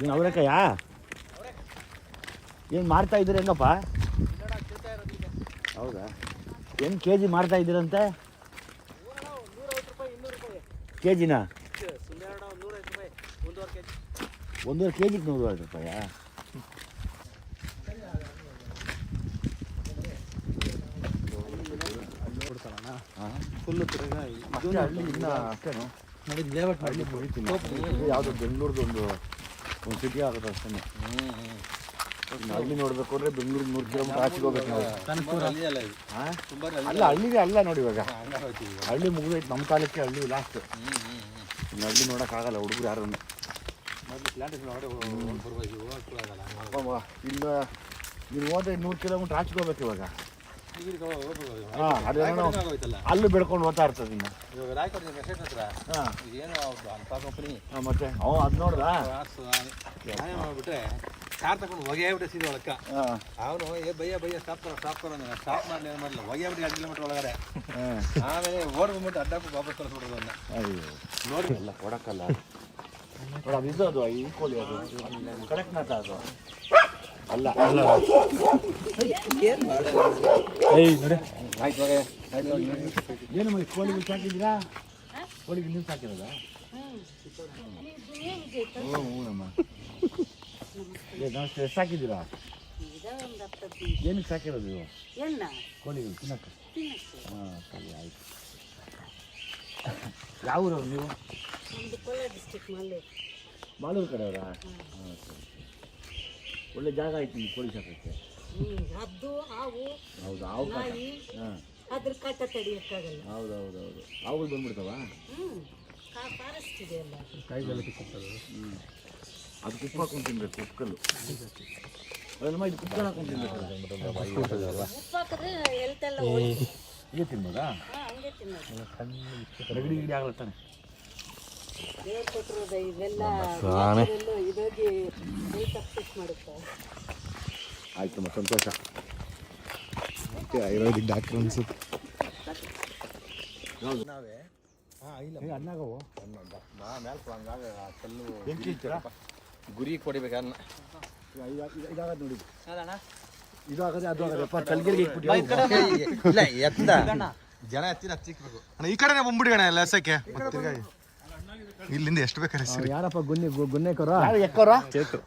ಏನು ಅವರೆಕಾಯಾ ಏನು ಮಾಡ್ತಾ ಇದ್ದೀರಿ ಹೆಂಗಪ್ಪ ಹೌದಾ ಏನು ಕೆ ಜಿ ಮಾರ್ತಾ ಇದ್ದೀರಂತೆ ಕೆ ಜಿನ ಒಂದೂವರೆ ಕೆ ಜಿಗೆ ನೂರೈವತ್ತು ರೂಪಾಯಾ ಫುಲ್ಲು ತಿರ್ಗಾ ಹಳ್ಳಿ ಇನ್ನ ಅಷ್ಟೇನು ಲೇಔಟ್ ಹಳ್ಳಿ ಮುಗಿತೀನಿ ಇದು ಯಾವುದೋ ಬೆಂಗಳೂರ್ದು ಒಂದು ಸಿಟಿ ಆಗುತ್ತೆ ಅಷ್ಟೇ ಹಳ್ಳಿ ನೋಡ್ಬೇಕು ಅಂದ್ರೆ ಬೆಂಗಳೂರು ನೂರು ಕಿಲೋಮೀಟರ್ ಆಚೆಗೆ ಹೋಗ್ಬೇಕು ನಾವು. ಅಲ್ಲ ಇದು. ಹಾಂ? ತುಂಬ ಅಲ್ಲ ಹಳ್ಳಿಗೆ ಅಲ್ಲ. ನೋಡಿ ಇವಾಗ. ಹಳ್ಳಿ ಮುಗಿದೈತೆ ನಮ್ಮ ಕಾಲಕ್ಕೆ ಹಳ್ಳಿ ಲಾಸ್ಟ್ ಇನ್ನು ಹಳ್ಳಿ ನೋಡೋಕ್ಕಾಗಲ್ಲ ಹುಡುಗರು ಯಾರು ಇನ್ನು ನೀವು ಹೋದ್ರೆ ನೂರು ಕಿಲೋಮೀಟರ್ ಆಚೆಗೆ ಹೋಗ್ಬೇಕು ಇವಾಗ. ಈಗ ಹಾಂ ಅಲ್ಲೂ ಬೆಳ್ಕೊಂಡು ಹೋಗ್ತಾ ಇರ್ತದೆ ಇನ್ನು. ಇವಾಗ ರಾಯ್ಕೋಟ್ ಮೆಸೇಜ್ ಹತ್ರ ಏನು ಇದೇನು ಅವ್ರ್ದು ಅಂತ ಕಂಪ್ನಿ ಹಾಂ ಮತ್ತೆ? ಅವ ಅದು ನೋಡ್ದಾ? ಮಾಡಿಬಿಟ್ರೆ ಕಾರ್ ತಗೊಂಡು ಹೊಗೆ ಆಗ್ಬಿಟ್ಟೆ ಸೀದಾ ಒಳಕ್ಕ. ಹಾಂ. ಅವನು ಏ ಬಯ್ಯ ಬಯ್ಯ ಸ್ಟಾಪ್ ಕರೋ ಸ್ಟಾಪ್ ಕರೋ ಅಂದ್ರೆ ಸ್ಟಾಪ್ ಮಾಡಲಿ ಏನು ಮಾಡಲಿಲ್ಲ ಹೊಗೆ ಆಗ್ಬಿಟ್ಟು ಎರಡು ಕಿಲೋಮೀಟರ್ ಒಳಗಡೆ ಆಮೇಲೆ ಓಡ್ಬಿಟ್ಟು ಅಡ್ಡಕ್ಕೆ ವಾಪಸ್ ಕಳಿಸ್ಬಿಡೋದು ಅದನ್ನ ಅಯ್ಯೋ. ನೋಡಿ. ಎಲ್ಲ ಕೊಡಕ್ಕಲ್ಲ. ಅದು ಇದು ಅದು ಅದು ಕಡಕ್ನಾಥ ಅದು. ಅಲ್ಲ. ಅಲ್ಲ ಏನು ಮಾಡಿ ಕೋಳಿಗೆ ಸಾಕಿದ್ದೀರಾ? ಕೋಳಿಗೆ ನೀವು ಸಾಕಿರೋದಾ? ಹ್ಞೂ ಹ್ಞೂನಮ್ಮ ನಮಸ್ತೆ ಎಷ್ಟು ಸಾಕಿದ್ದೀರಾ? ಏನಕ್ಕೆ ಸಾಕಿರೋದು ನೀವು ಕೋಳಿಗಳು ತಿನ್ನಕ್ಕೆ. ಹಾಂ ಸರಿ ಆಯ್ತು. ಯಾವ ಊರವ್ರು ನೀವು? ಮಾಲೂರು ಕಡೆಯವರಾ? ಹಾಂ ಸರಿ. ಒಳ್ಳೆ ಜಾಗ ಐತಿ ನಿಮ್ಗೆ ಕೋಳಿ ಸಾಕಕ್ಕೆ. ಹದ್ದು ಹಾವು ಹೌದು ಹಾವು ನಾಯಿ ಹಾಂ. ಅದ್ರ ಕಾಟ ತಡಿಯಕ್ಕಾಗಲ್ಲ. ಹೌದು ಹೌದು ಹೌದು. ಹಾವುಗಳು ಬಂದ್ಬಿಡ್ತಾವ? ಹ್ಮ್ ಫಾರೆಸ್ಟ್ ಇದೆ ಅಲ್ಲ. ಹ್ಞೂ ಅದು ಕುಪ್ಪ ಹಾಕೊಂಡು ತಿನ್ಬೇಕು ಕುಕ್ಕಲ್ಲು ಅದನ್ನ ಇದು ಕುಕ್ಕಲ್ ಹಾಕೊಂಡು ತಿನ್ಬೇಕು. ಉಪ್ಪು ಹಾಕಿದ್ರೆ ಎಲ್ತೆಲ್ಲ ಇದು ತಿನ್ಬೋದಾ? ಹಂಗೆ ತಿನ್ನೋದು ರಗಡಿ ಗಿಡಿ ಆಗಲ್ಲ ತಾನೆ? ದೇವ್ರು ಕೊಟ್ಟಿರೋದು ಇವೆಲ್ಲ ಇದೋಗಿ ಮಾಡುತ್ತೆ. ಆಯ್ತು ತುಂಬ ಸಂತೋಷ. ಆಯುರ್ವೇದಿಕ್ ಡಾಕ್ಟರ್ ಅನ್ಸುತ್ತೆ. ನಾವೇ? ಅಣ್ಣಾಗವು ಬೆಂಕಿ ಇಡ್ತೀರಾ ಗುರಿ ಕೊಡಿಬೇಕು ಅದನ್ನ ಇದಾಗದು ನೋಡಿ. ಅದಣ್ಣ ಇದು ಆಗದೆ ಅದು ಆಗದೆ. ಅಪ್ಪ ತಲೆಗಿರಿಗೆ ಇಟ್ಬಿಟ್ಟು ಇಲ್ಲ ಎತ್ತ. ಜನ ಎತ್ತಿನ ಹತ್ತಿಕ್ಬೇಕು ಅಣ್ಣ ಈ ಕಡೆನೇ ಬಂದ್ಬಿಡಿ ಅಣ್ಣ ಎಲ್ಲ ಎಸಕ್ಕೆ. ತಿರ್ಗಾ ಇಲ್ಲಿಂದ ಎಷ್ಟು ಬೇಕಾರೆ ಸರಿ. ಯಾರಪ್ಪ ಗುನ್ನಿ ಗುನ್ನೆಕರ ಯಾರು ಎಕ್ಕೋರ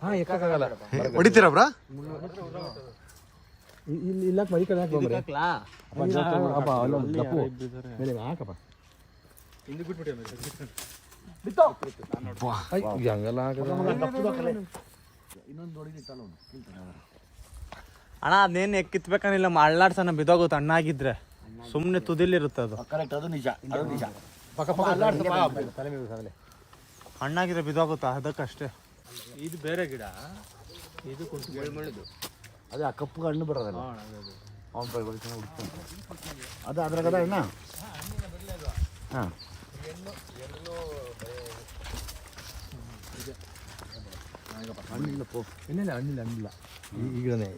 ಹಾ ಎಕ್ಕಾಗಲ್ಲ ಹೊಡಿತೀರಾ ಬ್ರಾ ಇಲ್ಲಿ ಇಲ್ಲ ಮರಿ ಕಡೆ ಹಾಕಿ ಬಂದ್ರೆ ಅಪ್ಪ ಅಲ್ಲೊಂದು ದಪ್ಪು ಮೇಲೆ ಹಾಕಪ್ಪ ಹಂಗೆಲ್ಲ ಇನ್ನೊಂದು ನೋಡಿ ತಲೋನು ಅಣ್ಣ ಅದೇನು ಕಿತ್ಬೇಕನ್ನಿಲ್ಲ ಅಳ್ಳಾಡ್ಸನ ಬಿದೋಗುತ್ತೆ ಅಣ್ಣಾಗಿದ್ರೆ ಸುಮ್ಮನೆ ತುದಿಲಿರುತ್ತೆ ಅದು. ಕರೆಕ್ಟ್ ಅದು ನಿಜ. ಅದು ನಿಜ. ಹಣ್ಣಾಗಿದ್ರೆ ಬಿದೋಗುತ್ತೆ ಅದಕ್ಕಷ್ಟೇ ಇದು ಬೇರೆ ಗಿಡ ಇದು ಕುಂಟು ಅದೇ ಆ ಕಪ್ಪು ಹಣ್ಣು ಬರೋದಲ್ಲ ಅವ್ನ ಬಳಿ ಬಳಿ ಚೆನ್ನಾಗಿ ಹುಡ್ಕೊಂಡು ಅದು ಅದ್ರಾಗದ ಅಣ್ಣ ಹಾಂ ಹಣ್ಣಿಲ್ಲ ಪೋ ಇನ್ನೇನು ಹಣ್ಣಿಲ್ಲ ಹಣ್ಣಿಲ್ಲ ಈ- ಈಗನೇ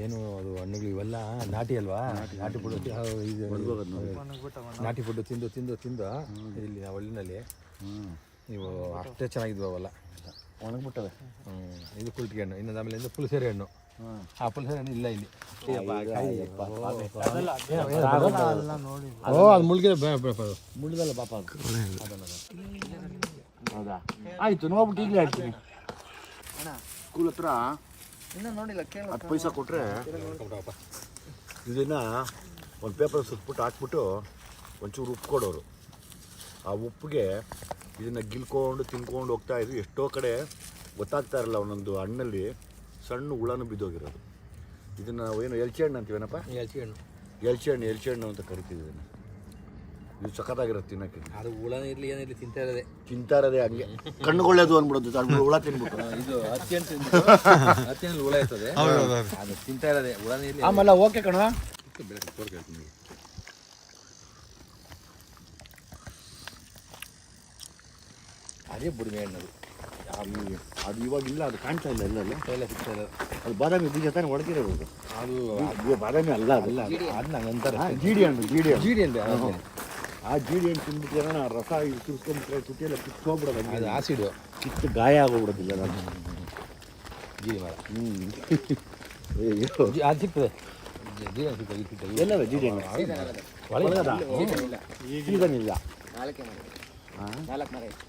ಏನು ಅದು ಹಣ್ಣುಗಳು ಇವೆಲ್ಲ ನಾಟಿ ಅಲ್ವಾ? ನಾಟಿ. ಫುಡ್ ಇದು ನಾಟಿ ಫುಡ್ ತಿಂದು ತಿಂದು ತಿಂದು ಇಲ್ಲಿ ಒಳ್ಳಿನಲ್ಲಿ ಹಳ್ಳಿನಲ್ಲಿ ನೀವು ಅಷ್ಟೇ ಚೆನ್ನಾಗಿದ್ವು ಅವೆಲ್ಲ. ಒಣಗ್ಬಿಟ್ಟವೆ. ಹ್ಮ್. ಇದು ಕುಲ್ಟಿಗೆ ಹಣ್ಣು ಇನ್ನೊಂದು ಆಮೇಲೆ ಇದು ಪುಲಸೇರಿ ಹಣ್ಣು. ಆ ಪುಲಸೇರಿ ಹಣ್ಣು ಇಲ್ಲ ಇಲ್ಲಿ. ಓ ಅದು ಮುಳುಗಿದೆ. ಪಾಪ ಅದು. ಹೌದಾ? ಆಯ್ತು ನೋಡ್ಬಿಟ್ಟು ಈಗಲೇ ಹೇಳ್ತೀನಿ. ಸ್ಕೂಲ್ ಹತ್ರ ಹತ್ತು ಪೈಸಾ ಕೊಟ್ಟರೆ ಇದನ್ನು ಒಂದು ಪೇಪರ್ ಸುತ್ಬಿಟ್ಟು ಹಾಕ್ಬಿಟ್ಟು ಒಂಚೂರು ಉಪ್ಪು ಕೊಡೋರು. ಆ ಉಪ್ಪಿಗೆ ಇದನ್ನ ಗಿಲ್ಕೊಂಡು ತಿನ್ಕೊಂಡು ಹೋಗ್ತಾ ಇದ್ವಿ. ಎಷ್ಟೋ ಕಡೆ ಗೊತ್ತಾಗ್ತಾ ಇರಲ್ಲ ಒಂದೊಂದು ಹಣ್ಣಲ್ಲಿ ಸಣ್ಣ ಹುಳನೂ ಬಿದ್ದೋಗಿರೋದು. ಇದನ್ನ ಏನು ಎಲ್ಚಿ ಹಣ್ಣು ಅಂತೀವೇನಪ್ಪ? ಎಲ್ಚಿ ಹಣ್ಣು. ಎಲ್ಚಿ ಹಣ್ಣು ಎಲ್ಚಿ ಹಣ್ಣು ಅಂತ ಕರಿತೀವಿ ಇದನ್ನು. ಇದು ಸಖತ್ತಾಗಿರುತ್ತೆ ತಿನ್ನಕ್ಕೆ. ಅದು ಹುಳನೇ ಇರಲಿ ಏನಿರಲಿ ತಿಂತಾ ಇರೋದೇ. ತಿಂತಾ ಇರೋದೇ ಹಂಗೆ. ಕಣ್ಣುಗೊಳ್ಳೇದು ಅಂದ್ಬಿಡೋದು ಅದು ಹುಳ ತಿನ್ಬಿಟ್ಟು ಇದು ಅತ್ಯಂತ ಅತ್ಯಂತ ಹುಳ ಇರ್ತದೆ. ಅದು ತಿಂತಾ ಇರೋದೇ ಹುಳ ಇರಲಿ ಆಮೇಲೆ ಓಕೆ ಕಣ. ಬೆಳಗ್ಗೆ ಅದೇ ಬುಡಿಮೆ ಹಣ್ಣದು. ಅದು ಅದು ಇವಾಗ ಇಲ್ಲ ಅದು ಕಾಣ್ತಾ ಇಲ್ಲ ಇಲ್ಲ ಇಲ್ಲ. ಎಲ್ಲ ಸಿಗ್ತಾ ಇಲ್ಲ ಅದು ಬಾದಾಮಿ ಬೀಜ ತಾನೆ ಒಳಗಿರೋದು ಅದು. ಬಾದಾಮಿ ಅಲ್ಲ ಅದು. ಅದನ್ನ ಅಂತಾರೆ ಹಾ, ಜೀಡಿ ಹಣ್ಣು ಜೀಡಿ ಹಣ್ಣು. ಜೀಡಿ ಅಂತ ಆ ಜೀಡಿ ಹಣ್ಣು ತಿಂದ್ಬಿಟ್ಟು ಆ ರಸ ಇದು ಸುರ್ಸ್ಕೊಂಡ್ಬಿಟ್ರೆ ತುಟಿಯೆಲ್ಲ ಕಿತ್ಕೊಂಡ್ಬಿಡೋದು ಅದು ಆಸಿಡ್. ಕಿತ್ತು ಗಾಯ ಆಗೋಗ್ಬಿಡೋದಿಲ್ಲ ನಾನು ಜೀರಿ ಮರ. ಹ್ಞೂ ಜಿ- ಅದು ಸಿಗ್ತದೆ ಜಿ- ಜೀರಿ ಹಣ್ಣು ಸಿಗ್ತದೆ, ಇದು ಹಣ್ಣು? ಒಳಗದ? ಸೀಸನ್ ಇಲ್ಲ. ನಾಲ್ಕೇ ಮರ ಹಾ? ನಾಲ್ಕು ಮರ ಐತೆ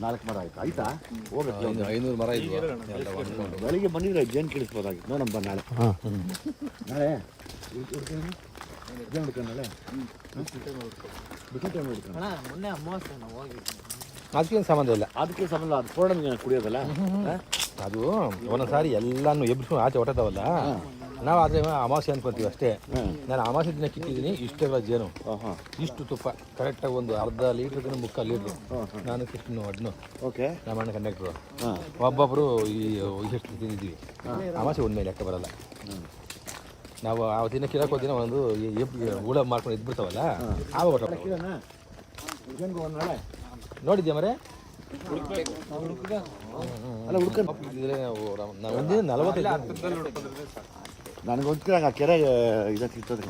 ನಾಲ್ಕು ಮರ ಆಯ್ತು? ಆಯ್ತಾ? ಹೋಗುತ್ತೆ ಒಂದು. ಐನೂರು ಮರ ಇದ್ವು. ಎಲ್ಲ ಹೊಂದ್ಕೊಂಡು. ಬೆಳಿಗ್ಗೆ ಬಂದಿದ್ರೆ ಜೇನು ಕಿಳಿಸ್ಬೋದಾಗಿತ್ತು? ನೋಡಮ್ಮ ಬಾ ನಾಳೆ. ನಾಳೆ? ಹುಡ್ಕೊಂಡು ಜೇನು ಹುಡ್ಕೊಂಡು ನಾಳೆ ಮೊನ್ನೆ ಅಮಾವಾಸ್ಯೆ ನಾವು ಹೋಗಿದ್ವಿ ಅದಕ್ಕೇನು ಸಂಬಂಧ ಇಲ್ಲ. ಅದಕ್ಕೆ ಸಂಬಂಧ ಅದು ಪೌರ್ಣಮಿಗೆ ಕುಡಿಯೋದಲ್ಲ? ಅದು ಒಂದೊಂದ್ಸಾರಿ ಎಲ್ಲಾನು ಎಬ್ಬಿಸ್ಕೊಂಡು ಆಚೆ ಹೊಟ್ಟದವಲ್ಲ ನಾವು ಆದರೆ ಅಮಾವಾಸ್ಯೆ ಅನ್ಕೊಂತೀವಿ ಅಷ್ಟೇ. ನಾನು ಅಮಾವಾಸ್ಯೆ ದಿನ ಕಿತ್ತಿದ್ದೀನಿ ಇಷ್ಟೆಲ್ಲ ಜೇನು. ಇಷ್ಟು ತುಪ್ಪ ಕರೆಕ್ಟಾಗಿ ಒಂದು ಅರ್ಧ ಲೀಟ್ರ್ ಮುಕ್ಕಾಲು ಲೀಟ್ರು. ನಾನು ಕೃಷ್ಣ ಅಡ್ನು ಓಕೆ. ನಮ್ಮ ಅಣ್ಣ ಕಂಡಕ್ಟ್ರು ಒಬ್ಬೊಬ್ಬರು ಈ ಎಷ್ಟು ತಿಂದಿದ್ವಿ ಅಮಾವಾಸ್ಯೆ ಒಂದ್ಮೇಲೆ ಲೆಕ್ಕ ಬರಲ್ಲ? ನಾವು ಆ ದಿನ ಕಿರಕ್ಕೆ ಹೋದಿನ ಒಂದು ಹುಳ ಮಾಡ್ಕೊಂಡು ಇದ್ಬಿಡ್ತಾವಲ್ಲ ನಾಳೆ. ನೋಡಿದ್ಯಾ ಮರೆ? ಅಲ್ಲ ಹುಡ್ಕೊಂಡು ಇದ್ರೆ ನಾವು ನಾವು ಒಂದಿನ ನಲವತ್ತೈದು ನನಗೆ ಗೊತ್ತಿರಂಗ ಆ ಕೆರೆ ಇದಕ್ಕೆ ಸಿಗ್ತದೆ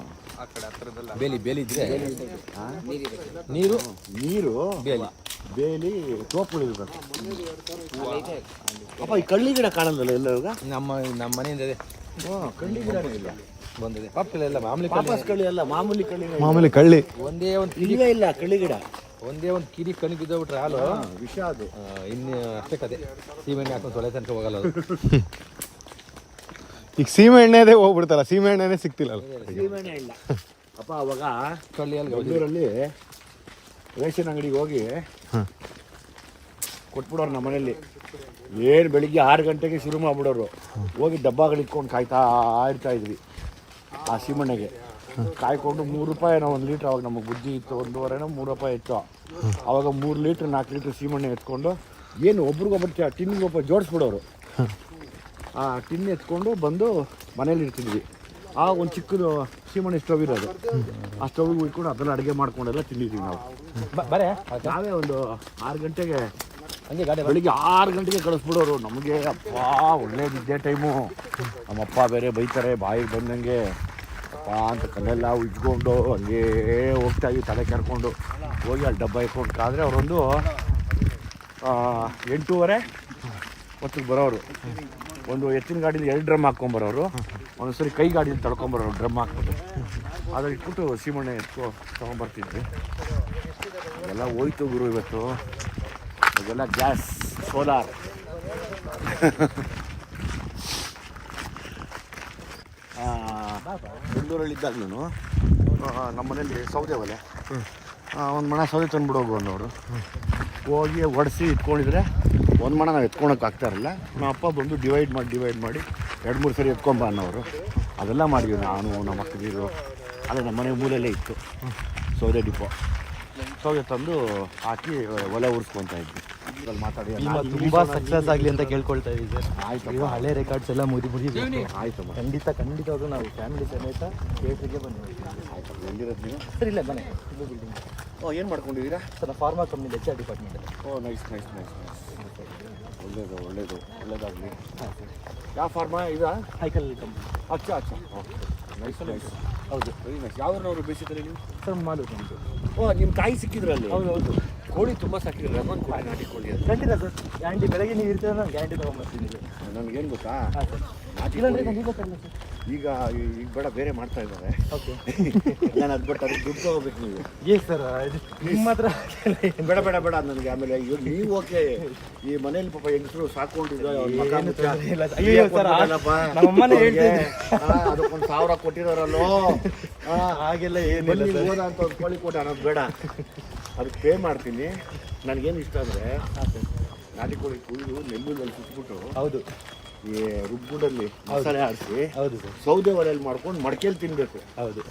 ಬೇಲಿ ಬೇಲಿ ಇದ್ರೆ? ನೀರು ನೀರು? ಬೇಲಿ. ಬೇಲಿ ತೋಪುಗಳು ಇರ್ಬೇಕು. ಅಪ್ಪ ಈ ಕಳ್ಳಿ ಗಿಡ ಕಾಣಲ್ಲ ಎಲ್ಲ ಇವಾಗ? ನಮ್ಮ ನಮ್ಮ ಮನೆಯಿಂದ ಇದೆ ಹ್ಞೂ ಕಳ್ಳಿ ಗಿಡನೇ ಇಲ್ಲ. ಬಂದಿದೆ. ಪಾಪಕ್ಕೆಲ್ಲ ಮಾಮೂಲಿ ಕಳ್ಳಿ. ವಾಪಸ್ ಕಳ್ಳಿ ಅಲ್ಲ ಮಾಮೂಲಿ ಕಳ್ಳಿ ಮಾಮೂಲಿ ಕಳ್ಳಿ. ಒಂದೇ ಒಂದು ಇಲ್ಲವೇ ಇಲ್ಲ ಕಳ್ಳಿ ಗಿಡ. ಒಂದೇ ಒಂದು ಕಿರಿ ಕಣ್ಣು ಬಿದ್ದೋಗ್ಬಿಟ್ರೆ ಹಾಲು. ವಿಷ ಅದು. ಇನ್ನು ಅಷ್ಟೇ ಕತೆ. ಸೀಮೆಣ್ಣೆ ಹಾಕೊಂಡು ತೊಳೆ ತನಕ ಹೋಗಲ್ಲ ಅದು. ಈಗ ಸೀಮೆ ಎಣ್ಣೆದೇ ಹೋಗ್ಬಿಡ್ತಲ್ಲ ಸೀಮೆ ಎಣ್ಣೆನೇ ಸಿಗ್ತಿಲ್ಲಲ್ಲ ಸೀಮೆಣ್ಣೆ ಇಲ್ಲ. ಅಪ್ಪ ಅವಾಗ ಕಳ್ಳಿಯಲ್ಲಿ ಬೆಂಗಳೂರಲ್ಲಿ ರೇಷನ್ ಅಂಗಡಿಗೆ ಹೋಗಿ ಕೊಟ್ಬಿಡೋರು ನಮ್ಮ ಮನೇಲಿ ಏನು ಬೆಳಿಗ್ಗೆ ಆರು ಗಂಟೆಗೆ ಶುರು ಮಾಡ್ಬಿಡೋರು. ಹೋಗಿ ಡಬ್ಬಗಳು ಇಟ್ಕೊಂಡು ಕಾಯ್ತಾ ಇರ್ತಾ ಇದ್ವಿ. ಆ ಸೀಮಣ್ಣೆಗೆ ಕಾಯ್ಕೊಂಡು ಮೂರು ರೂಪಾಯಿ ಏನೋ ಒಂದು ಲೀಟ್ರ್ ಅವಾಗ ನಮಗೆ ಬುದ್ಧಿ ಇತ್ತು ಒಂದೂವರೆನೋ ಮೂರು ರೂಪಾಯಿ ಇತ್ತು ಅವಾಗ ಮೂರು ಲೀಟ್ರ್ ನಾಲ್ಕು ಲೀಟ್ರ್ ಸೀಮಣ್ಣೆ ಎತ್ಕೊಂಡು ಏನು ಒಬ್ರಿಗೊಬ್ಬರು ಟಿನ್ನಿಗೆ ಒಬ್ಬ ಜೋಡಿಸ್ಬಿಡೋರು. ಆ ಟಿನ್ ಎತ್ಕೊಂಡು ಬಂದು ಮನೇಲಿ ಇರ್ತಿದ್ವಿ. ಆ ಒಂದು ಚಿಕ್ಕದು ಸೀಮಣ್ಣೆ ಸ್ಟವ್ ಇರೋದು. ಆ ಸ್ಟವ್ಗೆ ಉಯ್ಕೊಂಡು ಅದೆಲ್ಲ ಅಡುಗೆ ಮಾಡ್ಕೊಂಡೆಲ್ಲ ತಿಂದಿದ್ದೀವಿ ನಾವು. ಬರೇ? ನಾವೇ ಒಂದು ಆರು ಗಂಟೆಗೆ ಹಂಗೆ ಗಾಡಿ ಬೆಳಿಗ್ಗೆ ಆರು ಗಂಟೆಗೆ ಕಳಿಸ್ಬಿಡೋರು. ನಮಗೆ ಅಪ್ಪ ಒಳ್ಳೇದಿದ್ದೇ ಟೈಮು ನಮ್ಮಪ್ಪ ಬೇರೆ ಬೈತಾರೆ, ಬಾಯಿಗೆ ಬಂದಂಗೆ. ಅಪ್ಪ ಅಂತ ಕಲ್ಲೆಲ್ಲ ಉಜ್ಕೊಂಡು ಹಂಗೇ ಹೋಗ್ತಾ ಇದ್ವಿ, ತಲೆ ಕೆರ್ಕೊಂಡು. ಹೋಗಿ ಅಲ್ಲಿ ಡಬ್ಬ ಇಟ್ಕೊಂಡು ಕಾದ್ರೆ ಅವರೊಂದು ಎಂಟೂವರೆ ಹೊತ್ತಿಗೆ ಬರೋರು. ಒಂದು ಎತ್ತಿನ ಗಾಡೀಲಿ ಎರಡು ಡ್ರಮ್ ಹಾಕ್ಕೊಂಬರೋರು ಒಂದೊಂದ್ಸರಿ ಕೈ ಗಾಡೀಲಿ ತಳ್ಕೊಂಬರೋರು ಡ್ರಮ್ ಹಾಕ್ಬಿಟ್ಟು. ಅದ್ರ ಇಟ್ಬಿಟ್ಟು ಸೀಮಣ್ಣೆ ಎತ್ಕೊ ತೊಗೊಂಬರ್ತಿದ್ವಿ ಎಲ್ಲ ಹೋಯ್ತು ಗುರು ಇವತ್ತು. ಇದೆಲ್ಲ ಗ್ಯಾಸ್ ಸೋಲಾರ್ ಬೆಂಗಳೂರಲ್ಲಿದ್ದಾಗ ನಾನು ನಮ್ಮ ಮನೇಲಿ ಸೌದೆ ಒಲೆ ಒಂದು ಮಣ ಸೌದೆ ತಂದ್ಬಿಡು ಹೋಗು ಅನ್ನೋರು ಹೋಗಿ ಒಡಿಸಿ ಇಟ್ಕೊಂಡಿದ್ರೆ ಒಂದು ಮಣ ನಾವು ಎತ್ಕೊಳಕ್ಕೆ ಆಗ್ತಾ ಇರಲಿಲ್ಲ ನಮ್ಮ ಅಪ್ಪ ಬಂದು ಡಿವೈಡ್ ಮಾಡಿ ಡಿವೈಡ್ ಮಾಡಿ ಎರಡು ಮೂರು ಸರಿ ಎತ್ಕೊಂಬ ಅನ್ನೋರು. ಅದೆಲ್ಲ ಮಾಡಿದ್ವಿ ನಾನು ನಮ್ಮ ಅಕ್ಕದಿರು ಅಲ್ಲೇ ನಮ್ಮ ಮನೆ ಮೂಲೆಯಲ್ಲೇ ಇತ್ತು. ಸೌದೆ ಡಿಪೋ. ಸೌದೆ ತಂದು ಹಾಕಿ ಒಲೆ ಉರಿಸ್ಕೊತಾ ಇದ್ವಿ. ಮಾತಾಡಿ ತುಂಬಾ ಸಕ್ಸಸ್ ಆಗ್ಲಿ ಅಂತ ಕೇಳ್ಕೊಳ್ತಾ ಇದ್ದೀವಿ ಸರ್. ಆಯ್ತು ಇವಾಗ ಹಳೆ ರೆಕಾರ್ಡ್ಸ್ ಎಲ್ಲ ಮುಗಿದು ಮುಗಿಬೇಕು ಆಯ್ತಮ್ಮ ಖಂಡಿತ ಖಂಡಿತವಾಗ್ಲೂ ನಾವು ಫ್ಯಾಮಿಲಿ ಸಮೇತ ಥಿಯೇಟ್ರಿಗೆ ಬಂದ್ವಿ. ಆಯ್ತಮ್ಮ ಎಲ್ಲಿರೋದು ನೀವು? ಸರ್ ಇಲ್ಲ ಇದು ಬಿಲ್ಡಿಂಗ್ ಓ ಏನು ಮಾಡ್ಕೊಂಡಿದ್ದೀರಾ? Sir pharma company H R department ಓ ನೈಸ್ ನೈಸ್ ನೈಸ್ ಒಳ್ಳೇದು ಒಳ್ಳೇದು ಒಳ್ಳೇದಾಗಲಿ. ಯಾವ ಫಾರ್ಮಾ ಇದಾ? ಸೈಕಲ್ ಕಂಪ್ನಿ ಅಚ್ಚ ಅಚ್ಚ. ನೈಸ್ ನೈಸ್ ಹೌದು. ವೆರಿ ನೈಸ್ ಯಾವ್ರನ್ನವರು ಬೇಸಿಕಲಿ ನೀವು? ಸರ್ ನಮ್ಮದು ಓ ನಿಮ್ಮ ತಾಯಿ ಸಿಕ್ಕಿದ್ರಲ್ಲಿ? ಹೌದು ಹೌದು. ಕೋಳಿ ತುಂಬ ಸಾಕಿದ್ರೆ ರಮನ್ ಕೋಳಿ ನಾಟಿ ಕೋಳಿ ಅದು ಖಂಡಿತ ಸರ್. ಬೆಳಗ್ಗೆ ನೀವು ಇರ್ತೀರ ನಾನು ಗ್ಯಾಂಡಿ ತೊಗೊಂಬರ್ತೀನಿ ನನಗೇನು ಗೊತ್ತಾ? ಹಾಂ ಸರ್. ನಾಟಿ ಇಲ್ಲಾಂದ್ರೆ ನನಗೆ ಗೊತ್ತಲ್ಲ ಸರ್. ಈಗ ಈಗ ಬೇಡ ಬೇರೆ ಮಾಡ್ತಾ ಇದ್ದಾರೆ. ಓಕೆ. ನಾನು ಅದು ಬಿಟ್ಟು ಅದಕ್ಕೆ ದುಡ್ಡು ತಗೋಬೇಕು ನೀವು. ಏ ಸರ್ ನಿಮ್ಮ ಹತ್ರ ಬೇಡ ಬೇಡ ಬೇಡ ನನಗೆ ಆಮೇಲೆ ಇವಾಗ ನೀವು ಓಕೆ. ಈ ಮನೇಲಿ ಪಾಪ ಹೆಂಗಸರು ಇಲ್ಲ. ಅಯ್ಯೋ ಸರ್. ನಮ್ಮಮ್ಮನೇ ಅದಕ್ಕೊಂದು ಸಾವಿರ ಕೊಟ್ಟಿರೋರಲ್ಲೋ ಆ, ಹಾಗೆಲ್ಲ ಏನು ಹೋದ ಅಂತ ಒಂದು ಕೋಳಿ ಕೊಟ್ಟ ಅನ್ನೋದು ಬೇಡ. ಅದಕ್ಕೆ ಪೇ ಮಾಡ್ತೀನಿ. ನನಗೇನು ಇಷ್ಟ ಅಂದರೆ ನಾಟಿ ಕೋಳಿ ಕುಯ್ದು ನೆಲ್ಲೂರಲ್ಲಿ ಸುಟ್ಬಿಟ್ಟು ಹೌದು. ಈ ರುಬ್ಬುಡಲ್ಲಿ ಮಸಾಲೆ ಆಡಿಸಿ ಹೌದು ಸರ್. ಸೌದೆ ಒಲೆಯಲ್ಲಿ ಮಾಡ್ಕೊಂಡು ಮಡ್ಕೇಲಿ ತಿನ್ನಬೇಕು ಹೌದು.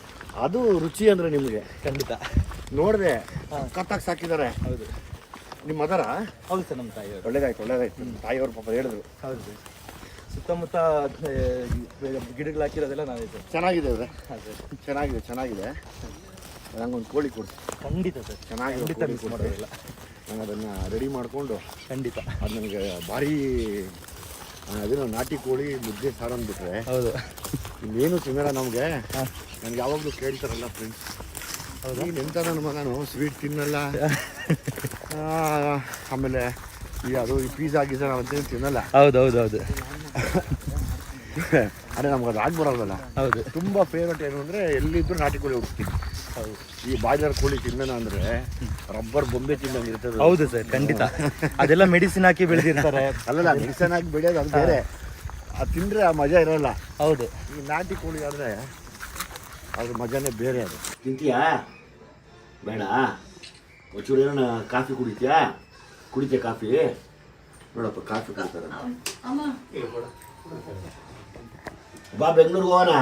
ಅದು ರುಚಿ ಅಂದರೆ ನಿಮಗೆ. ಖಂಡಿತ. ನೋಡಿದೆ ಕತ್ತಾಗಿ ಸಾಕಿದ್ದಾರೆ ಹೌದು. ನಿಮ್ಮ ಮದರ? ಹೌದು ಸರ್ ನಮ್ಮ ತಾಯಿಯವರು. ಒಳ್ಳೇದಾಯ್ತು ಒಳ್ಳೇದಾಯ್ತು. ತಾಯಿಯವರು ಪಾಪ ಹೇಳಿದ್ರು. ಹೌದು ಸರ್. ಸುತ್ತಮುತ್ತ ಗಿಡಗಳು ಹಾಕಿರೋದೆಲ್ಲ ನಾವೇ ಸರ್. ಚೆನ್ನಾಗಿದೆ ಅದೇ ಚೆನ್ನಾಗಿದೆ ಚೆನ್ನಾಗಿದೆ. ನಂಗೊಂದು ಕೋಳಿ ಕೊಡಿ ಖಂಡಿತ ಸರ್. ಚೆನ್ನಾಗಿ ಖಂಡಿತ ಮಿಸ್ ಮಾಡೋದಿಲ್ಲ ನಾನು ಅದನ್ನು ರೆಡಿ ಮಾಡಿಕೊಂಡು ಖಂಡಿತ. ಅದು ನನಗೆ ಭಾರಿ ಅದೇನೋ ನಾಟಿ ಕೋಳಿ ಮುದ್ದೆ ಸಾರು ಅಂದ್ಬಿಟ್ರೆ. ಹೌದು. ಇನ್ನೇನು ತಿನ್ನಲ್ಲ ನಮಗೆ. ನನಗೆ ಯಾವಾಗಲೂ ಕೇಳ್ತಾರಲ್ಲ ಫ್ರೆಂಡ್ಸ್ ನೀನು ಎಂತ ನನ್ನ ಮಗನು? ಸ್ವೀಟ್ ತಿನ್ನಲ್ಲ. ಆಮೇಲೆ ಈ ಅದು ಈ ಪಿಝಾ ಗೀಝಾ ನಾವು ನಾವಂತೇನು ತಿನ್ನಲ್ಲ. ಹೌದು ಹೌದು ಹೌದು. ಅದೇ ನಮ್ಗೆ ಅದು ಆಗಿ ಬರೋದಲ್ಲ ಹೌದು. ತುಂಬ ಫೇವ್ರೇಟ್ ಏನು ಅಂದರೆ ಎಲ್ಲಿದ್ದರೂ ನಾಟಿ ಕೋಳಿ ಹುಡುಕ್ತೀನಿ ಹೌದು ಈ ಬಾಯ್ಲರ್ ಕೋಳಿ ತಿನ್ನೋಣ ಅಂದ್ರೆ ರಬ್ಬರ್ ಬೊಂಬೆ ತಿನ್ನಂಗೆ ಇರ್ತದೆ. ಹೌದು ಸರ್ ಖಂಡಿತ. ಅದೆಲ್ಲ ಮೆಡಿಸಿನ್ ಹಾಕಿ ಬೆಳೆದಿರ್ತಾರೆ. ಅಲ್ಲಲ್ಲ ಮೆಡಿಸನ್ ಹಾಕಿ ಬೆಳೆಯೋದು ಅದು ಬೇರೆ. ಅದು ತಿಂದರೆ ಆ ಮಜಾ ಇರೋಲ್ಲ. ಹೌದು. ಈ ನಾಟಿ ಕೋಳಿ ಆದರೆ ಅದ್ರ ಮಜಾನೇ ಬೇರೆ ಅದು. ತಿಂತೀಯಾ? ಬೇಡ. ಒಂಚೂರು ಏನೋ ಕಾಫಿ ಕುಡಿತೀಯಾ? ಕುಡಿತೀಯ ಕಾಫಿ? ನೋಡಪ್ಪ ಕಾಫಿ ಕುಡಿತಾರೆ. ಬಾ ಬೆಂಗಳೂರಿಗೆ ಹೋಗೋಣ.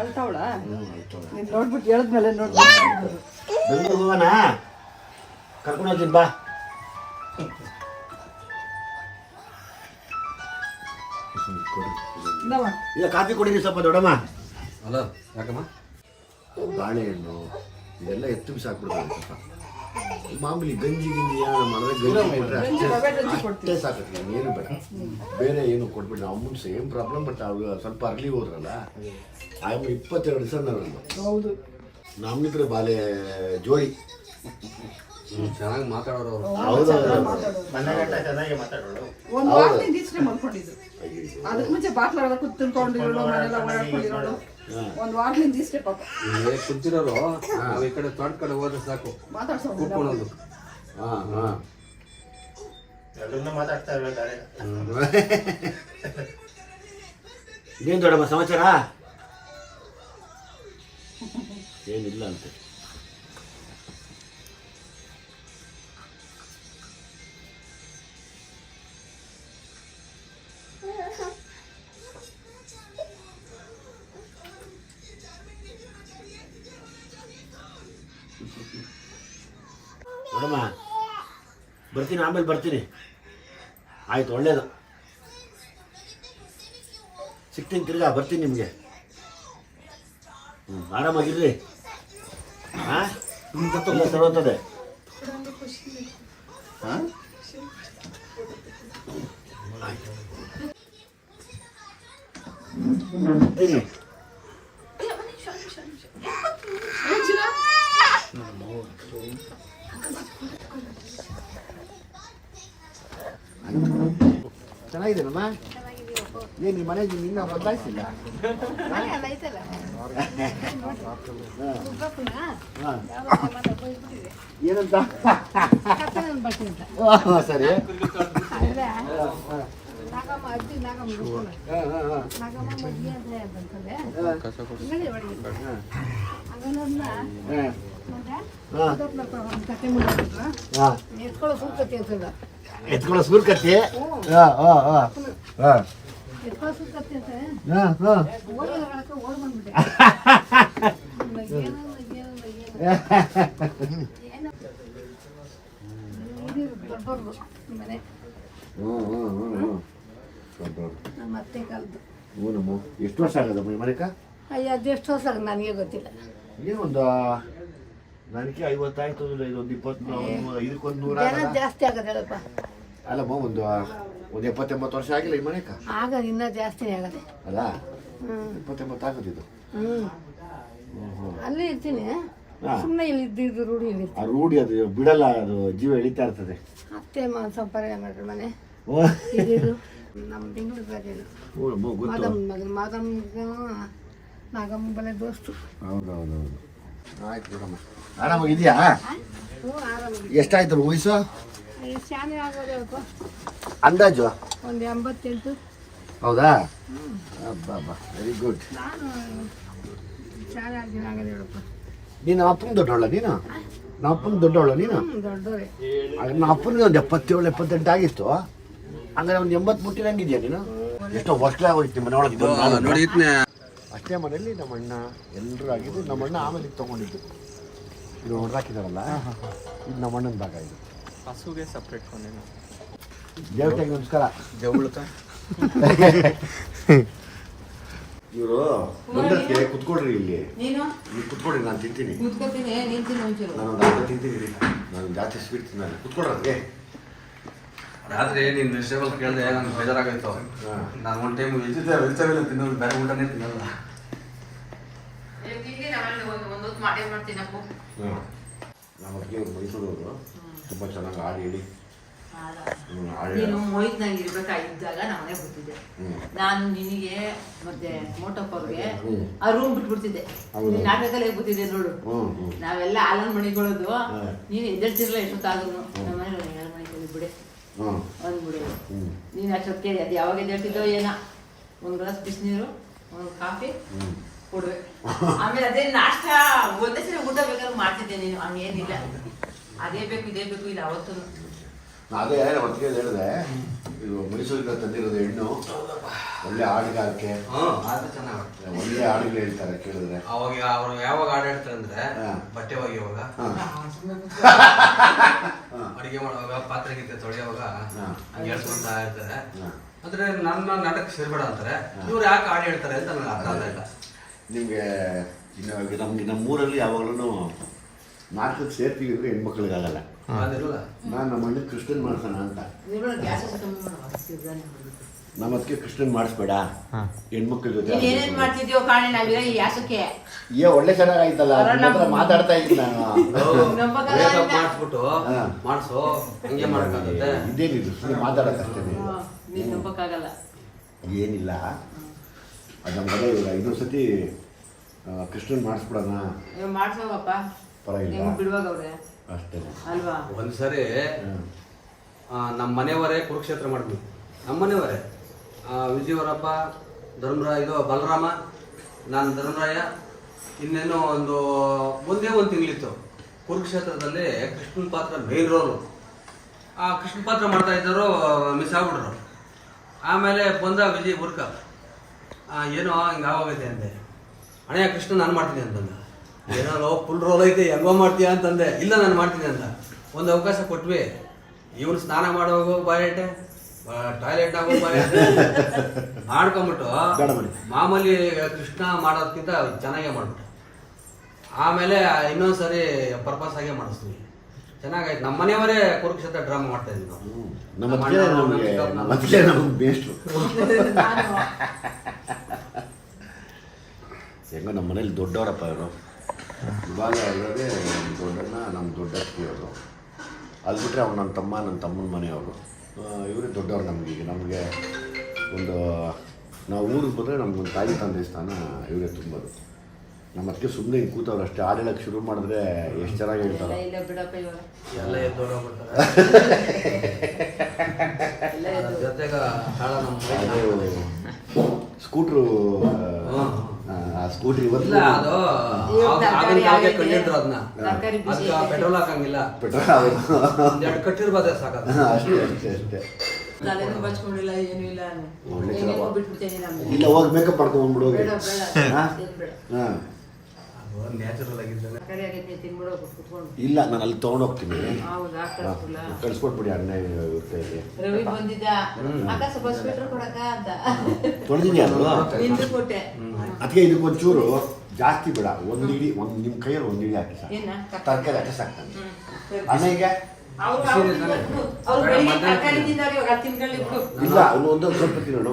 ಅಳ್ತಾವಳ? ನೀನು ನೋಡ್ಬಿಟ್ಟು ಹೇಳಿದ್ಮೇಲೆ ನೋಡಿ ಬೆಂಗಳೂರಿಗೆ ಹೋಗೋಣ? ಕರ್ಕೊಂಡು ಹೋಗ್ತೀನಿ ಬಾ. ಈಗ ಕಾಫಿ ಕುಡೀರಿ ಸ್ವಲ್ಪ ದೊಡ್ಡಮ್ಮ. ಅಲ್ಲ ಯಾಕಮ್ಮ? ಬಾಳೆಹಣ್ಣು ಇದೆಲ್ಲ ಎತ್ತು ಬಿಸಾಕ್ಬಿಡ್ತಾರೆ ಸ್ವಲ್ಪ. ಮಾಮೂಲಿ ಗಂಜಿ ಗಿಂಜಿ ಏನಾರ ಮಾಡಿದ್ರೆ ಗಂಜಿ ಅಷ್ಟೇ. ಸಾಕತ್ತೆ ಏನು ಬೇಡ. ಬೇರೆ ಏನು ಕೊಟ್ಬಿಟ್ಟು ನಾವು ಅಮ್ಮನ ಸೇಮ್ ಪ್ರಾಬ್ಲಮ್ ಬಟ್ ಅವ್ರು ಸ್ವಲ್ಪ ಅರ್ಲಿ ಹೋದ್ರಲ್ಲ? ಆಯಮ್ಮ ಇಪ್ಪತ್ತೆರಡು ದಿವಸ ನಾನು ಹೌದು. ನಮ್ಮಿಬ್ರ ಬಾಲೆ ಜೋಡಿ. ಚೆನ್ನಾಗಿ ಮಾತಾಡೋರು ಅವರು. ಹೌದು ಒಂದು ವಾರದಿಂದ ಇಷ್ಟೇ ಮಲ್ಕೊಂಡಿದ್ದು. ಅದಕ್ಕೆ ಮುಂಚೆ ಬಾಕ್ಲ ಕುತ್ಕೊಂಡಿರೋ ಮನೆಲ್ಲ ಓಡಾಡ್ಕೊಂಡಿರೋಳು ಒಂದ್ ವಾರದಿಂದ ಇಷ್ಟೇ ಪಾಪ. ಕುಂತಿರೋರು? ನಾವು ಈ ಕಡೆ ತೋಟ ಕಡೆ ಹೋದ್ರೆ ಸಾಕು. ಕೂತ್ಕೊಳ್ಳೋದು. ಹಾ ಹಾ. ಎಲ್ಲರನ್ನ ಮಾತಾಡ್ತಾ ಹಾಂ ಏನು ದೊಡ್ಡಮ್ಮ ಸಮಾಚಾರ? ಏನಿಲ್ಲ ಅಂತೆ. ಬರ್ತೀನಿ ಆಮೇಲೆ ಬರ್ತೀನಿ ಆಯ್ತು ಒಳ್ಳೇದು ಸಿಗ್ತೀನಿ ತಿರ್ಗಾ ಬರ್ತೀನಿ ನಿಮಗೆ ಹ್ಞೂ ಆರಾಮಾಗಿರ್ರಿ ಹಾಂ ಎಲ್ಲ ಸರೋತದೆ ಹಾಂ ಬರ್ತೀನಿ ಚೆನ್ನಾಗಿದ್ದೀನಮ್ಮ ಏನು ನಿಮ್ಮ ಮನೆಗೆ ನಿನ್ನ ಬದಲಾಯಿಸಿಲ್ಲ ಏನಂತ ಸರಿ ನಾಗಮ್ಮ ಅಜ್ಜಿ ನಾಗಮ್ಮ ಹಾ, ಎತ್ಕೊಳ್ಳೋ ಸೂರ್ಕತ್ತಿ ಹಾ, ಹಾ, ಹಾ. ಹಾ, ಹಾ, ಹಾ. ಏನೋ ಏನೋ ಏನೋ ಇದು ದೊಡ್ಡವ್ರದು ನಿಮ್ಮ ಎಷ್ಟು ವರ್ಷ ಆಗದಮ್ಮ ಈ ಮನೆಕ ಅಯ್ಯ ಅದೆಷ್ಟು ಹೊಸ ನನಗೆ ಗೊತ್ತಿಲ್ಲ. ಏನೊಂದು ನನಗೆ ಐವತ್ತಾಯ್ತು ಇಲ್ಲ ಇದೊಂದು ಇಪ್ಪತ್ತು ಇದಕ್ಕೊಂದು ನೂರ ಜನ ಜಾಸ್ತಿ ಆಗದ ಹೇಳಪ್ಪ. ಅಲ್ಲಮ್ಮ ಒಂದು ಒಂದು ಎಪ್ಪತ್ತೆಂಬತ್ತು ವರ್ಷ ಆಗಿಲ್ಲ ಈ ಮನೆಕ? ಆಗ ಇನ್ನೂ ಜಾಸ್ತಿ ಆಗದೆ. ಅಲ್ಲ? ಎಪ್ಪತ್ತೆಂಬತ್ತು ಇದು ಹ್ಞೂ ಅಲ್ಲೇ ಇರ್ತೀನಿ. ಸುಮ್ಮನೆ ಇಲ್ಲಿ ಇದ್ದಿದ್ದು ರೂಢಿ ಇಲ್ಲಿ ಆ ರೂಢಿ ಅದು ಬಿಡಲ್ಲ ಅದು ಜೀವ ಎಳಿತಾ ಇರ್ತದೆ. ಅತ್ತೆ ಮಾಂಸ ಸಂಪರ್ಕ ಮಾಡ್ರಿ ಮನೆ. ಓ, ಇದಿರು ನಮ್ಮ ಬೆಂಗಳೂರು ರಾಜೇನು ಹ್ಞೂನಮ್ಮ ಗೊತ್ತು. ಮಾದಮ್ ಮಗನ ದೋಸ್ತು ನಾಗಮ್ಮ ಬಲೆ ದೋಸ್ತು. ಹೌದೌದೌದು. ಆಯ್ತು ಬಿಡಮ್ಮ. ಆರಾಮಾಗಿದ್ಯಾ ಎಷ್ಟಾಯ್ತು ವಯಸ್ಸು? ಅಂದಾಜು? ಒಂದು ಎಂಬತ್ತೆಂಟು. ಹೌದಾ? ಅಬ್ಬಾ ವೆರಿ ಗುಡ್ ನಾನು ಶಾಲೆ ಆಗಿನ ಆಗದೆ ಹೇಳಪ್ಪ ನೀನು ಅಪ್ಪನ ದೊಡ್ಡವಳ ನೀನು? ನಮ್ಮ ಅಪ್ಪನ ದೊಡ್ಡವಳ ನೀನು? ನಮ್ಮ ಅಪ್ಪನಿಗೆ ಒಂದು ಎಪ್ಪತ್ತೇಳು ಎಪ್ಪತ್ತೆಂಟು ಆಗಿತ್ತು. ಹಂಗಾರೆ ಒಂದು ಎಂಬತ್ತು ಮುಟ್ಟಿರಂಗಿದ್ಯಾ ನೀನು? ಎಷ್ಟೋ ವರ್ಷ ಆಗೋಯ್ತು ಮನೆಯೊಳಗೆ ಅಷ್ಟೇ ಮನೆಯಲ್ಲಿ ನಮ್ಮ ಅಣ್ಣ ಎಲ್ಲರೂ ಆಗಿದ್ದು ನಮ್ಮ ಅಣ್ಣ ಆಮೇಲೆ ತಗೊಂಡಿದ್ದು. ತೊಗೊಂಡಿದ್ದು ಇದು ಹೊಡೆದಾಕಿದಾರಲ್ಲ ಇದು ನಮ್ಮ ಅಣ್ಣನ ಭಾಗ ಇದು. ಹಸುಗೆ ಸಪ್ರೇಟ್ ಕೊಂಡಿನ ದೇವತೆಗೆ ನಮಸ್ಕಾರ ಜವಳಕ ಇವರು ಬಂದಕ್ಕೆ ಕುತ್ಕೊಳ್ರಿ ಇಲ್ಲಿ. ನೀನು? ನೀವು ಕುತ್ಕೊಳ್ರಿ ನಾನು ತಿಂತೀನಿ. ನಾನು ಒಂದು ಅರ್ಧ ತಿಂತೀನಿ. ನಾನು ಜಾಸ್ತಿ ಸ್ವೀಟ್ ತಿನ್ನಲ್ಲ. ಕುತ್ಕೊಳ್ರಿ ರಾತ್ರಿ ನೀನು ವೆಜಿಟೇಬಲ್ ಕೇಳಿದೆ ನಂಗೆ ಬೇಜಾರಾಗೋಯ್ತು. ನಾನು ಒಂದು ಟೈಮ್ ವೆಜಿಟೇಬಲ್ ವೆಜಿಟೇಬಲ್ ತಿನ್ನೋದು ಬೇರೆ ಊಟನೇ ತಿನ್ನಲ್ಲ. ನಮ್ಮ ಮೈಸೂರವರು ತುಂಬ ಚೆನ್ನಾಗಿ ಆಡಿ ಹೇಳಿ ನೀನು ಮೊಯ್ತ್ನಾಗ ಇರ್ಬೇಕಾಗಿದ್ದಾಗ ನಾನೇ ಬರ್ತಿದ್ದೆ ನಾನು ನಿನಗೆ ಮತ್ತೆ ಮೋಟಪ್ಪ ಅವ್ರಿಗೆ. ಆ ರೂಮ್ ಬಿಟ್ಬಿಡ್ತಿದ್ದೆ. ನಾಟಕದಲ್ಲೇ ಕೂತಿದ್ದೆ ನೋಡು. ನಾವೆಲ್ಲ ಆಲನ್ ಮಣಿಗಳದು. ನೀನು ಎದ್ದೇಳ್ತಿರ್ಲಿಲ್ಲ ಎಷ್ಟೊತ್ತಾದ್ರು. ನಮ್ಮ ಮನೇಲಿ ಎರಡು ಮನೆ ಬಿಡೆ. ಅಂದ್ಬಿಡು ನೀನು ಅಷ್ಟೊತ್ತಿಗೆ ಅದು ಯಾವಾಗ ಎದ್ದಿರ್ತಿದ್ದೋ ಏನೋ. ಒಂದು ಗ್ಲಾಸ್ ಬಿಸಿನೀರು ಒಂದು ಕಾಫಿ. ಕೊಡುವೆ. ಆಮೇಲೆ ಅದೇ ನಾಷ್ಟ. ಒಂದೇ ಸರಿ ಊಟ ಬೇಕಾದ್ರೆ ಮಾಡ್ತಿದ್ದೆ ನೀನು. ಹಂಗೇನಿಲ್ಲ. ಅದೇ ಬೇಕು ಇದೇ ಬೇಕು ಇಲ್ಲ ಅವತ್ತು ಅದೇ. ಹೊತ್ತಿಗೆ ಹೇಳಿದೆ ಇದು ಮೈಸೂರಿಂದ ತಂದಿರೋದು ಹೆಣ್ಣು. ಒಳ್ಳೆ ಹಾಡುಗಾರಿಕೆ ಅದು ಚೆನ್ನಾಗಿ ಒಳ್ಳೆ ಹಾಡುಗಳು ಹೇಳ್ತಾರೆ ಕೇಳಿದ್ರೆ. ಅವಾಗ ಅವರು ಯಾವಾಗ ಆಡಾಡ್ತಾರೆ ಅಂದ್ರೆ ಹಾ. ಬಟ್ಟೆ ಒಗೆಯುವಾಗ. ಅಡಿಗೆ ಮಾಡುವಾಗ ಪಾತ್ರೆ ಗೀತೆ ತೊಳೆಯುವಾಗ. ಹಂಗೆ ಹೇಳ್ಕೊಂತ ಇರ್ತಾರೆ. ಅಂದ್ರೆ ನನ್ನ ನಾಟಕ ಸೇರ್ಬೇಡ ಅಂತಾರೆ. ಇವ್ರು ಯಾಕೆ ಹಾಡು ಹೇಳ್ತಾರೆ ಅಂತ ನನಗೆ ಅರ್ಥ ಆಗ್ತಾ ಇಲ್ಲ. ನಿಮಗೆ ಇನ್ನು ನಮ್ಗೆ ನಮ್ಮೂರಲ್ಲಿ ಯಾವಾಗಲೂ ನಾಟಕಕ್ಕೆ ಸೇರ್ತೀವಿ ಅಂದರೆ ಹೆಣ್ಮಕ್ಳಿಗಾಗಲ್ಲ. ನಾನು ನಮ್ಮ ಅಣ್ಣ ಕೃಷ್ಣನ್ ಮಾಡ್ಸೋಣ ಅಂತ. ನಮ್ಮ ಅದಕ್ಕೆ ಕೃಷ್ಣನ್ ಮಾಡಿಸ್ಬೇಡ. ಹೆಣ್ಮಕ್ಳ ಜೊತೆ ನೀನ್ ಏನೇನ್ ಮಾಡ್ತಿದ್ಯೋ ಕಾಣೆ ನಾವಿರ ಈ ಯಾಸಕ್ಕೆ ಏ ಒಳ್ಳೆ ಚೆನ್ನಾಗಾಯ್ತಲ್ಲ ಹತ್ರ ಮಾತಾಡ್ತಾ ಇದ್ದೀನಿ ನಾನು. ಮಾಡಿಸ್ಬಿಟ್ಟು. ಮಾಡಿಸು ಹಂಗೆ ಮಾಡೋಕ್ಕಾಗುತ್ತೆ ಇದೇನಿದು ಸುಮ್ಮನೆ ಮಾತಾಡೋಕ್ಕಷ್ಟೇ ಏನಿಲ್ಲ. ಅದು ಮಗ ಇವಾಗ ಇನ್ನೊಂದ್ಸತಿ ಕೃಷ್ಣನ್ ಮಾಡಿಸ್ಬಿಡೋಣ. ಇವ್ ಮಾಡ್ಸೋಗಪ್ಪ. ಪರವಾಗಿಲ್ಲ. ಬಿಡುವಾಗ ಅವ್ರೆ? ಅಷ್ಟೇ. ಅಲ್ವಾ? ಒಂದ್ಸರಿ ಆ, ನಮ್ಮ ಮನೆಯವರೇ ಕುರುಕ್ಷೇತ್ರ ಮಾಡಿದ್ವಿ ನಮ್ಮ ಮನೆಯವರೇ. ಆ, ವಿಜಯವರಪ್ಪ ಧರ್ಮರಾಯ ಇದು ಬಲರಾಮ ನಾನು ಧರ್ಮರಾಯ ಇನ್ನೇನೋ ಒಂದು ಒಂದೇ ಒಂದು ತಿಂಗಳಿತ್ತು. ಕುರುಕ್ಷೇತ್ರದಲ್ಲಿ ಕೃಷ್ಣನ ಪಾತ್ರ ಮೇನ್ ರೋಲು ಆ ಕೃಷ್ಣ ಪಾತ್ರ ಮಾಡ್ತಾ ಇದ್ದವರು ಮಿಸ್ ಆಗ್ಬಿಟ್ರು. ಆಮೇಲೆ ಬಂದ ವಿಜಯ್ ಬುರ್ಕ ಆ, ಏನೋ ಹಿಂಗೆ ಆಗೋಗೈತೆ ಅಂದೆ. ಅಣ್ಣ ಕೃಷ್ಣ ನಾನು ಮಾಡ್ತೀನಿ ಅಂತಂದ ಏನೋ ಫುಲ್ ರೋಲ್ ಐತೆ ಹೆಂಗೋ ಮಾಡ್ತೀಯ ಅಂತಂದೆ. ಇಲ್ಲ ನಾನು ಮಾಡ್ತೀನಿ ಅಂತ ಒಂದು ಅವಕಾಶ ಕೊಟ್ವಿ. ಇವನು ಸ್ನಾನ ಮಾಡೋ ಹೋಗೋ ಟಾಯ್ಲೆಟ್ನಾಗ ಬಾರೇಟೆ ಮಾಡ್ಕೊಂಬಿಟ್ಟು. ಮಾಮೂಲಿ ಕೃಷ್ಣ ಮಾಡೋದಕ್ಕಿಂತ ಚೆನ್ನಾಗೇ ಮಾಡ್ಬಿಟ್ಟು ಆಮೇಲೆ ಇನ್ನೊಂದ್ಸರಿ ಪರ್ಪಸ್ ಆಗೇ ಮಾಡಿಸ್ತೀವಿ ಚೆನ್ನಾಗಾಯ್ತು. ನಮ್ಮ ಮನೆಯವರೇ ಕುರುಕ್ಷೇತ್ರ ಡ್ರಾಮಾ ಮಾಡ್ತಾ ಇದ್ವಿ ನಾವು. ಹೆಂಗೋ ನಮ್ಮ ಮನೇಲಿ ದೊಡ್ಡವರಪ್ಪ ಇವರು. ಇವಾಗ ನಮ್ಮ ದೊಡ್ಡಣ್ಣ ನಮ್ಮ ದೊಡ್ಡ ಅತ್ತಿಯವರು ಅದು ಬಿಟ್ಟರೆ ಅವ್ನು ನನ್ನ ತಮ್ಮ ನನ್ನ ತಮ್ಮನ ಮನೆಯವರು ಇವರೇ ದೊಡ್ಡವ್ರು ನಮಗೆ ಈಗ. ನಮಗೆ ಒಂದು ನಾವು ಊರಿಗೆ ಬಂದರೆ ನಮ್ಗೊಂದು ತಾಯಿ ತಂದೆ ಸ್ಥಾನ ಇವರೇ ತುಂಬೋದು. ನಮ್ಮ ಅದಕ್ಕೆ ಸುಮ್ಮನೆ ಹಿಂಗೆ ಕೂತವ್ರು ಅಷ್ಟೇ. ಹಾಡು ಹೇಳಕ್ಕೆ ಶುರು ಮಾಡಿದ್ರೆ ಎಷ್ಟು ಚೆನ್ನಾಗಿ ಹೇಳ್ತಾರೆ. ನಮ್ಮ ಸ್ಕೂಟ್ರು ಆ ಸ್ಕೂಟ್ರಿ ಇವತ್ತು ಇಲ್ಲ ಅದು ಇವಾಗ ಆಗಿನ ತರ್ಕಾರಿ ಕಾಲಕ್ಕೆ ಆಗೈತೆ. ಅದನ್ನ. ತರ್ಕಾರಿ ಬಿಸಿ ಅದಕ್ಕೆ ಐತೆ. ಪೆಟ್ರೋಲ್ ಹಾಕಂಗಿಲ್ಲ. ಪೆಟ್ರೋಲ್ ಒಂದೆರಡು ಕಟ್ಟಿರ್ಬೋದೆ ಸಾಕದು. ಅಷ್ಟೇ ಅಷ್ಟೇ ಅಷ್ಟೇ. ತಲೆನೂ ಬಚ್ಕೊಂಡಿಲ್ಲ ಏನೂ ಇಲ್ಲ ಒಳ್ಳೆ ಬಿಟ್ಬಿಟ್ಟೇನಿ ಹೋಗಿ ಮೇಕಪ್ ಹೋಗಿ. ಹಾ? ನ್ಯಾಚುರಲ್ ಆಗಿದ್ದಾನೆ. ಇಲ್ಲ ನಾನು ಅಲ್ಲಿ ತೊಗೊಂಡೋಗ್ತೀನಿ. ಕಳ್ಸ್ಕೊಟ್ಬಿಡಿ ಅಣ್ಣ ಇವ್ರ ಕೈಗೆ. ರವಿ ಬಂದಿದ್ದ ಅಕ್ಕ ಸ್ವಲ್ಪ ಸ್ವೀಟ್ರ್ ಕೊಡಕ್ಕ ಅಂತ. ತೊಳೆದಿದ್ಯಾ ಅದು ನಿಂದು ಕೊಟ್ಟೆ. ಅದಕ್ಕೆ ಇದಕ್ಕೊಂಚೂರು ಜಾಸ್ತಿ ಬಿಡ. ಒಂದು ಇಡಿ ಒಂದು ನಿಮ್ಮ ಕೈಯಲ್ಲಿ ಒಂದು ಇಡಿ ಹಾಕಿ ಸಾಕು. ತರಕಾರಿ ಹಾಕಿ ಸಾಕ್ತಾನೆ ಅಣ್ಣ ಈಗ? ಇಲ್ಲ ಒಂದು ಒಂದೊಂದು ಸ್ವಲ್ಪ ತಿನ್ನೋಣ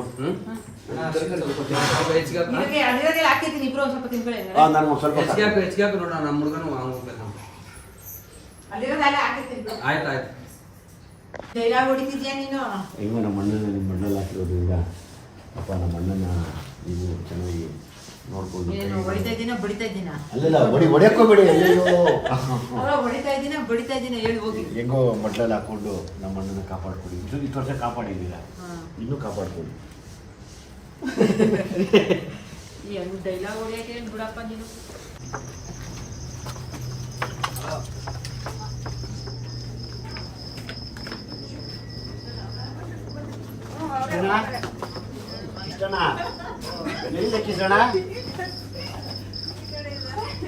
ಹೆಚ್ಚಿಗೆ ಹಾಕು. ನಿನಗೆ ಅಡಿಗೆಲ್ಲ ಹಾಕಿದ್ದೀನಿ ಇಬ್ರು ಒಂದ್ ಸ್ವಲ್ಪ ತಿನ್ಕೊಳ್ಳಿ ಹಂಗಾರೆ. ಹಾಂ ನಾನು ಒಂದು ಸ್ವಲ್ಪ ಹೆಚ್ಚಿಗೆ ಹಾಕು ಹೆಚ್ಚಿಗೆ ಹಾಕು ನೋಡೋಣ ನಮ್ಮ ಹುಡುಗನು ಹೋಗ್ಬೇಕು ಅಲ್ಲಿರೋದೆಲ್ಲ ಹಾಕಿರ್ತೀನಿ. ಬಿಡು ಆಯ್ತು ಆಯ್ತು. ಡೈಲಾಗ್ ಹೊಡಿತಿದ್ಯಾ ನೀನು? ಹೆಂಗೋ ನಮ್ಮ ಅಣ್ಣನ ನಿಮ್ಮ ಮಣ್ಣಲ್ಲಿ ಹಾಕಿರೋದ್ರಿಂದ ಅಪ್ಪ ನಮ್ಮ ಅಣ್ಣನ ನೀವು ಚೆನ್ನಾಗಿ ನೋಡ್ಕೊಂಡು ಏನು ಹೊಡಿತಾ ಇದ್ದೀನ ಬಡಿತಾ ಇದ್ದೀನ? ಅಲ್ಲಲ್ಲ ಹೊಡಿ ಹೊಡೆಯೋಕೋಬೇಡಿ ಅಯ್ಯೋ ಅವ ಹೊಡಿತಾ ಇದ್ದೀನ ಬಡಿತಾ ಇದ್ದೀನ ಹೇಳಿ ಹೋಗಿ. ಹೆಂಗೋ ಮಡ್ಲಲ್ಲಿ ಹಾಕೊಂಡು ನಮ್ಮ ಅಣ್ಣನ ಕಾಪಾಡ್ಕೊಡಿ. ಇದು ಇಷ್ಟು ವರ್ಷ ಕಾಪಾಡಿದ್ದೀರಾ? ಇನ್ನೂ ಕಾಪಾಡ್ಕೊಡಿ. ಡೈಲಾಗ್ ಹೊಡಿಯಕ್ಕೆ ಬಿಡಪ್ಪ ನೀನು.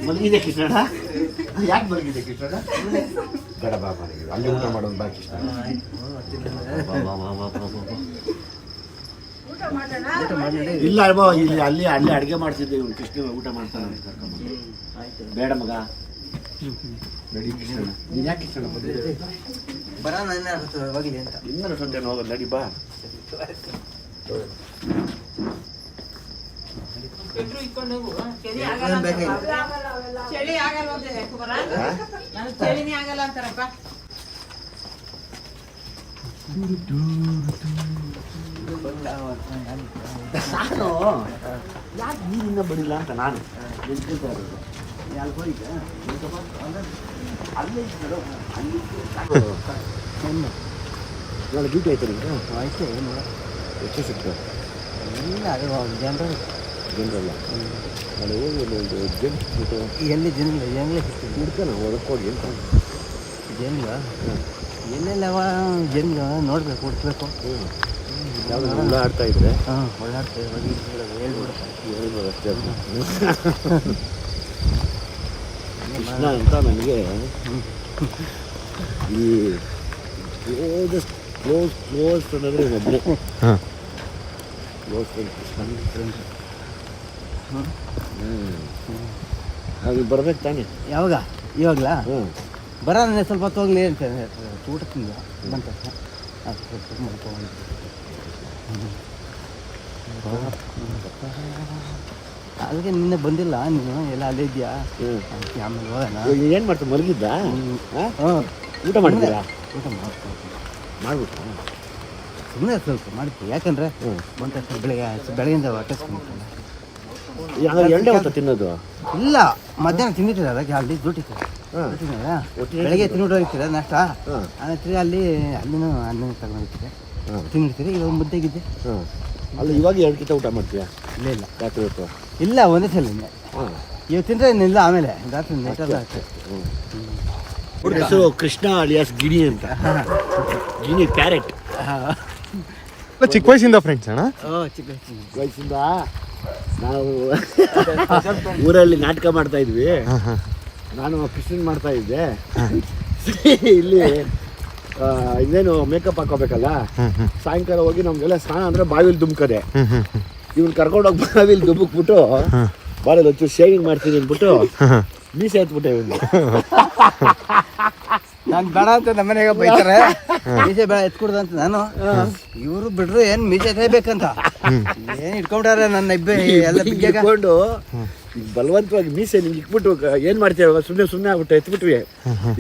ಮಲಗಿದೆ ಕಿಷ್ಟಣ ಯಾಕೆ ಮಲಗಿದೆ ಕಿಷ್ಟಣ ಬೇಡ ಬಾ ಮಲಗಿದೆ ಅಲ್ಲಿ ಊಟ ಮಾಡೋದು ಬಾ. ಇಲ್ಲ ಅಲ್ವಾ ಇಲ್ಲಿ ಅಲ್ಲಿ ಅಲ್ಲಿ ಅಡುಗೆ ಮಾಡ್ತಿದ್ದೆ ಇವ್ನು. ಕೃಷ್ಣ ಊಟ ಮಾಡ್ತಾನೆ ಅಂತ. ಬೇಡ ಮಗ. ನಡಿ ನೀನು ಯಾಕೆ ಕಿಶಣ ಬಂದಿದ್ದೆ ಇನ್ನರ ಸಂತೆ ಹೋಗೋದು ನಡಿ ಬಾ. ಚಳಿ ಆಗಲ್ಲ ಅಂತ ನಾನು ಚಳಿನೇ ಆಗಲ್ಲ ಅಂತಾರಪ್ಪ. ನಾನು? ಯಾಕೆ ನೀರಿಂದ ಬಡಿಲ್ಲ ಅಂತ ನಾನು. ಅಲ್ಲೇ-. ನಾಳೆ ಡ್ಯೂಟಿ ಆಯ್ತು ನಿಮ್ಗೆ ಆಯ್ತು ಎಷ್ಟು ಸಿಕ್ತು ಇಲ್ಲ ಅದು ಜನರಲ್ ಜನರಲ್ಲ. ನಾನು ಹೋಗಿ ಒಂದು ಜನ್ ಬಿಟ್ಟು ಎಲ್ಲಿ ಜನ ಹೆಂಗ್ಲೆ ಸಿಗ್ತದೆ? ಹುಡ್ಕೋಣ ಹೋಗಿ ಅಂತ ಜನ್ಗ ಎಲ್ಲೆಲ್ಲವ ಜನ್ಗ ನೋಡಬೇಕು ಹುಡ್ಕ್ಬೇಕು. ಯಾವ್ದು ಹುಳ ಆಡ್ತಾ ಇದ್ರೆ. ಹಾಂ ಹೇಳ್ಬಿಡು. ಅಷ್ಟೇ ಕೃಷ್ಣ ಅಂತ ನನಗೆ ಈ ಕ್ಲೋಸೆಸ್ಟ್ ಕ್ಲೋಸ್ ಕ್ಲೋಸ್ ಒಬ್ಬನೇ ಕ್ಲೋಸ್ ಫ್ರೆಂಡ್ ಕೃಷ್ಣ. ಫ್ರೆಂಡ್ ಹ್ಞೂ ಹಾಗೆ ಬರ್ಬೇಕು ತಾನೆ. ಯಾವಾಗ? ಇವಾಗಲಾ? ಹ್ಞೂ ಬರೋಣ ಸ್ವಲ್ಪ ಹೊತ್ತು ಹೋಗ್ಲಿ ಅಂತ ಊಟ ತಿಂದ ಬಂತ ಅದು ಸ್ವಲ್ಪ ಮಾಡ್ಕೊಂಡು ಅದಕ್ಕೆ ನಿನ್ನೆ ಬಂದಿಲ್ಲ ನೀನು? ಎಲ್ಲ ಅಲ್ಲೇ ಇದೆಯಾ ಆಮೇಲೆ ಹೋಗೋಣ. ಏನು ಮಾಡ್ತಾ ಮಲಗಿದ್ದ ಊಟ ಮಾಡಿದ್ದೀರಾ ಊಟ ಮಾಡ್ಕೊಂಡು ಮಾಡ್ಬಿಟ್ಟು ಸುಮ್ಮನೆ ಸ್ವಲ್ಪ ಮಾಡ್ತೀವಿ ಯಾಕಂದ್ರೆ ಬಂದ ತಕ್ಷಣ ಬೆಳಗ್ಗೆ ಬೆಳಗ್ಗೆಯಿಂದ ಹೊಟ್ಟೆಸ್ಕೊಂಡ್ಬಿಟ್ಟಲ್ಲ ಎಣ್ಣೆ ತಿನ್ನೋದು? ಇಲ್ಲ. ಮಧ್ಯಾಹ್ನ ತಿಂದಿದ್ದೀರ ಅದಕ್ಕೆ ಅಲ್ಲಿ ಡ್ಯೂಟಿ ಬೆಳಗ್ಗೆ ತಿನ್ಬಿಟ್ಟು ಹೋಗ್ತೀರಾ ನಾಷ್ಟ? ಆಮೇಲೆ ತಿರ್ಗಿ ಅಲ್ಲಿ ಅಲ್ಲಿನೂ ಅನ್ನ ತಗೊಂಡಿರ್ತೀರಿ ಹಾಂ. ತಿಂದಿರ್ತೀರಿ ಇವಾಗ ಮುದ್ದೆಗಿದ್ದೆ. ಹಾಂ. ಅಲ್ಲ ಇವಾಗ ಎರಡು ಕಿತ ಊಟ ಮಾಡ್ತೀಯಾ? ಇಲ್ಲ ಇಲ್ಲ. ರಾತ್ರಿ ಹೊತ್ತು? ಇಲ್ಲ ಒಂದೇ ಸಲ ಇಲ್ಲ. ಹಾಂ. ಇವತ್ತು ತಿಂದ್ರೆ ಇನ್ನಿಲ್ಲ ಆಮೇಲೆ. ರಾತ್ರಿ ಅಷ್ಟೇ ಹೆಸರು ಕೃಷ್ಣ ಅಲಿಯಾಸ್ ಗಿಣಿ ಅಂತ. ಗಿಣಿ ಕ್ಯಾರೆಟ್. ಚಿಕ್ಕ ವಯಸ್ಸಿಂದ ಫ್ರೆಂಡ್ಸ್ ಅಣ್ಣ? ಚಿಕ್ಕ ವಯಸ್ಸಿಂದ. ನಾವು ಊರಲ್ಲಿ ನಾಟಕ ಮಾಡ್ತಾ ಇದ್ವಿ. ನಾನು ಫಿಶಿಂಗ್ ಮಾಡ್ತಾ ಇದ್ದೆ. ಇಲ್ಲಿ ಆ, ಇದೇನು ಮೇಕಪ್ ಹಾಕೋಬೇಕಲ್ಲ? ಸಾಯಂಕಾಲ ಹೋಗಿ ನಮ್ಗೆಲ್ಲ ಸ್ನಾನ ಅಂದ್ರೆ ಬಾವಿಲಿ ದುಮ್ಕದೆ. ಕರ್ಕೊಂಡು ಹೋಗಿ ಬಾವಿಲಿ ದುಮ್ಕ್ಬಿಟ್ಟು ಬಾರಲ್ಲಿ ಒಂಚೂರು ಶೇವಿಂಗ್ ಮಾಡ್ತೀನಿ ಅಂದ್ಬಿಟ್ಟು ಮೀಸೆ ಎತ್ಬಿಟ್ಟೆ ಇವನು. ನಾನು ಬೇಡ ಅಂತ ನಮ್ಮ ಮನೆಗೆ ಬೈತಾರೆ ಮೀಸೆ ಬೇಡ ಎತ್ಕೊಡ್ದ ಅಂತ ನಾನು. ಇವರು ಬಿಡ್ರು ಏನ್ ಮೀಸೆ ಬೇಕಂತ ಏನ್ ಇಟ್ಕೊಂಡ್ರೆ ನನ್ನ ಇಬ್ಬರು ಎಲ್ಲ ಬಿಗ್ಗಾಗ ಇಟ್ಕೊಂಡು ಈಗ ಬಲವಂತವಾಗಿ ಮೀಸೆ ನಿಂಗೆ ಇಕ್ಬಿಟ್ಟು ಏನು ಮಾಡ್ತೀವಿ ಸುಮ್ಮನೆ ಸುಮ್ಮನೆ ಆಗ್ಬಿಟ್ಟು ಎತ್ಬಿಟ್ವಿ.